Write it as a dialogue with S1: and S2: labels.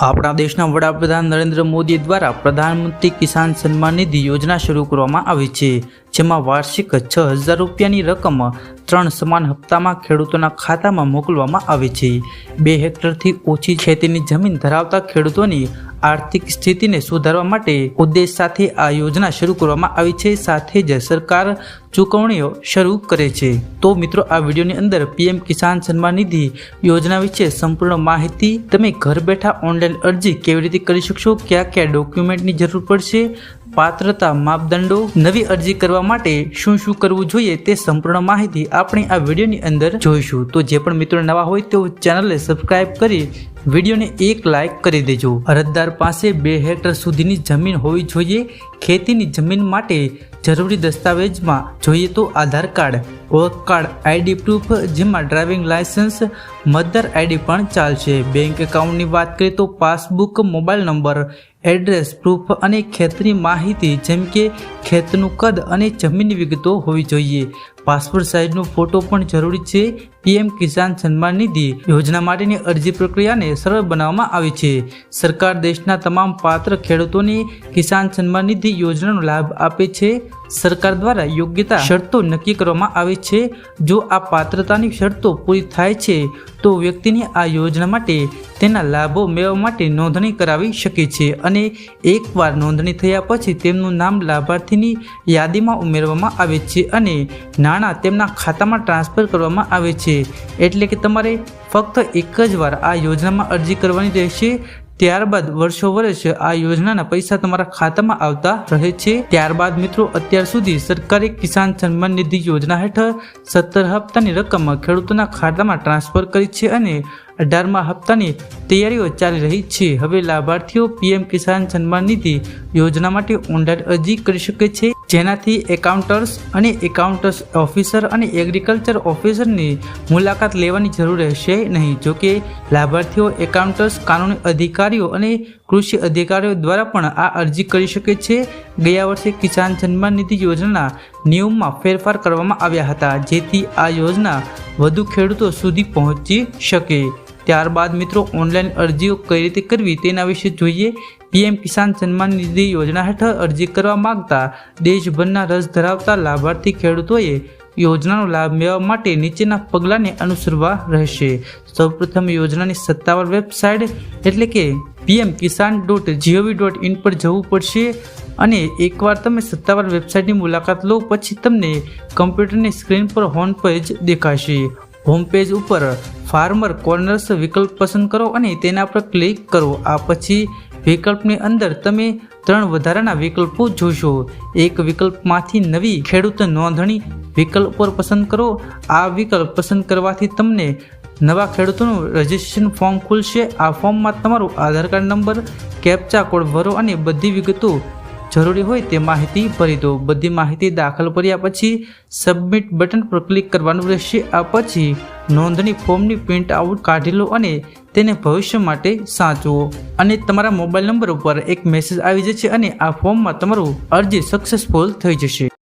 S1: આપણા દેશના વડાપ્રધાન નરેન્દ્ર મોદી દ્વારા પ્રધાનમંત્રી કિસાન સન્માન નિધિ યોજના શરૂ કરવામાં આવી છે. જેમાં વાર્ષિક છ હજાર રૂપિયાની રકમ ત્રણ સમાન હપ્તામાં ખેડૂતોના ખાતામાં મોકલવામાં આવે છે. બે હેક્ટરથી ઓછી ખેતીની જમીન ધરાવતા ખેડૂતોની આર્થિક સ્થિતિને સુધારવા માટે ઉદ્દેશ સાથે આ યોજના શરૂ કરવામાં આવી છે. સાથે જ સરકાર ચૂકવણીઓ શરૂ કરે છે. તો મિત્રો, આ વિડીયોની અંદર પીએમ કિસાન સન્માન નિધિ યોજના વિશે સંપૂર્ણ માહિતી તમે ઘર બેઠા ઓનલાઈન અરજી કેવી રીતે કરી શકશો? કયા કયા ડોક્યુમેન્ટની જરૂર પડશે? પાત્રતા માપદંડો, નવી અરજી કરવા માટે શું શું કરવું જોઈએ તે સંપૂર્ણ માહિતી આપણે આ વિડીયોની અંદર જોઈશું. તો જે પણ મિત્રો નવા હોય તેઓ ચેનલને સબસ્ક્રાઈબ કરી વિડીયોને એક લાઇક કરી દેજો. અરજદાર પાસે બે હેક્ટર સુધીની જમીન હોવી જોઈએ. ખેતીની જમીન માટે જરૂરી દસ્તાવેજમાં જોઈએ તો આધાર કાર્ડ, ઓળખ કાર્ડ, આઈડી પ્રૂફ, જેમાં ડ્રાઇવિંગ લાયસન્સ મધર આઈડી પણ ચાલશે. બેંક એકાઉન્ટની વાત કરીએ તો passbook, mobile number, address proof અને ખેતની માહિતી, જેમ કે ખેતનું કદ અને જમીનની વિગતો હોવી જોઈએ. પાસપોર્ટ સાઇઝનો ફોટો પણ જરૂરી છે. પીએમ કિસાન સન્માન નિધિ યોજના માટેની અરજી પ્રક્રિયાને સરળ બનાવવામાં આવી છે. સરકાર દેશના તમામ પાત્ર ખેડૂતોને કિસાન સન્માન નિધિ યોજનાનો લાભ આપે છે. સરકાર દ્વારા યોગ્યતા શરતો નક્કી કરવામાં આવે છે. જો આ પાત્રતાની શરતો પૂરી થાય છે તો વ્યક્તિને આ યોજના માટે તેના લાભો મેળવવા માટે નોંધણી કરાવી શકે છે અને એકવાર નોંધણી થયા પછી તેમનું નામ લાભાર્થીની યાદીમાં ઉમેરવામાં આવે છે અને નાણાં તેમના ખાતામાં ટ્રાન્સફર કરવામાં આવે છે. એટલે કે તમારે ફક્ત એક જ વાર આ યોજનામાં અરજી કરવાની રહેશે. ત્યારબાદ વર્ષો વર્ષ આ યોજનાના પૈસા તમારા ખાતામાં આવતા રહે છે. ત્યારબાદ મિત્રો, અત્યાર સુધી સરકારે કિસાન સન્માન નિધિ યોજના હેઠળ સત્તર હપ્તાની રકમ ખેડૂતોના ખાતામાં ટ્રાન્સફર કરી છે અને અઢારમા હપ્તાની તૈયારીઓ ચાલી રહી છે. હવે લાભાર્થીઓ પીએમ કિસાન સન્માન નિધિ યોજના માટે ઓનલાઈન અરજી કરી શકે છે. જેનાથી એકાઉન્ટર્સ અને એકાઉન્ટર્સ ઓફિસર અને એગ્રીકલ્ચર ઓફિસરની મુલાકાત લેવાની જરૂર રહેશે નહીં. જોકે લાભાર્થીઓ, એકાઉન્ટર્સ, કાનૂની અધિકારીઓ અને કૃષિ અધિકારીઓ દ્વારા પણ આ અરજી કરી શકે છે. ગયા વર્ષે કિસાન સન્માન નિધિ યોજનાના નિયમમાં ફેરફાર કરવામાં આવ્યા હતા, જેથી આ યોજના વધુ ખેડૂતો સુધી પહોંચી શકે. ત્યારબાદ મિત્રો ઓનલાઈન અરજીઓ કઈ રીતે કરવી તેના વિશે જોઈએ. પીએમ કિસાન સન્માન નિધિ યોજના હેઠળ અરજી કરવા માંગતા દેશભરના રસ ધરાવતા લાભાર્થી ખેડૂતોએ યોજનાનો લાભ મેળવવા માટે નીચેના પગલાંને અનુસરવા રહેશે. સૌપ્રથમ યોજનાની સત્તાવાર વેબસાઇટ એટલે કે PM Kisan dot G O V dot in પર જવું પડશે અને એકવાર તમે સત્તાવાર વેબસાઇટની મુલાકાત લો પછી તમને કમ્પ્યુટરની સ્ક્રીન પર હોમ પેજ દેખાશે. હોમ પેજ ઉપર ફાર્મર કોર્નર્સ વિકલ્પ પસંદ કરો અને તેના પર ક્લિક કરો. આ પછી વિકલ્પની અંદર તમે ત્રણ વધારાના વિકલ્પો જોશો. એક વિકલ્પમાંથી નવી ખેડૂત નોંધણી વિકલ્પ પર પસંદ કરો. આ વિકલ્પ પસંદ કરવાથી તમને નવા ખેડૂતોનું રજિસ્ટ્રેશન ફોર્મ ખુલશે. આ ફોર્મમાં તમારો Aadhaar card number, captcha code ભરો અને બધી વિગતો જરૂરી હોય તે માહિતી ભરી દો. બધી માહિતી દાખલ કર્યા પછી સબમિટ બટન પર ક્લિક કરવાનું રહેશે. આ પછી નોંધણી ફોર્મની પ્રિન્ટ આઉટ કાઢી લો અને તેને ભવિષ્ય માટે સાચવો. અને તમારા મોબાઈલ નંબર ઉપર એક મેસેજ આવી જશે અને આ ફોર્મમાં તમારું અરજી સક્સેસફુલ થઈ જશે.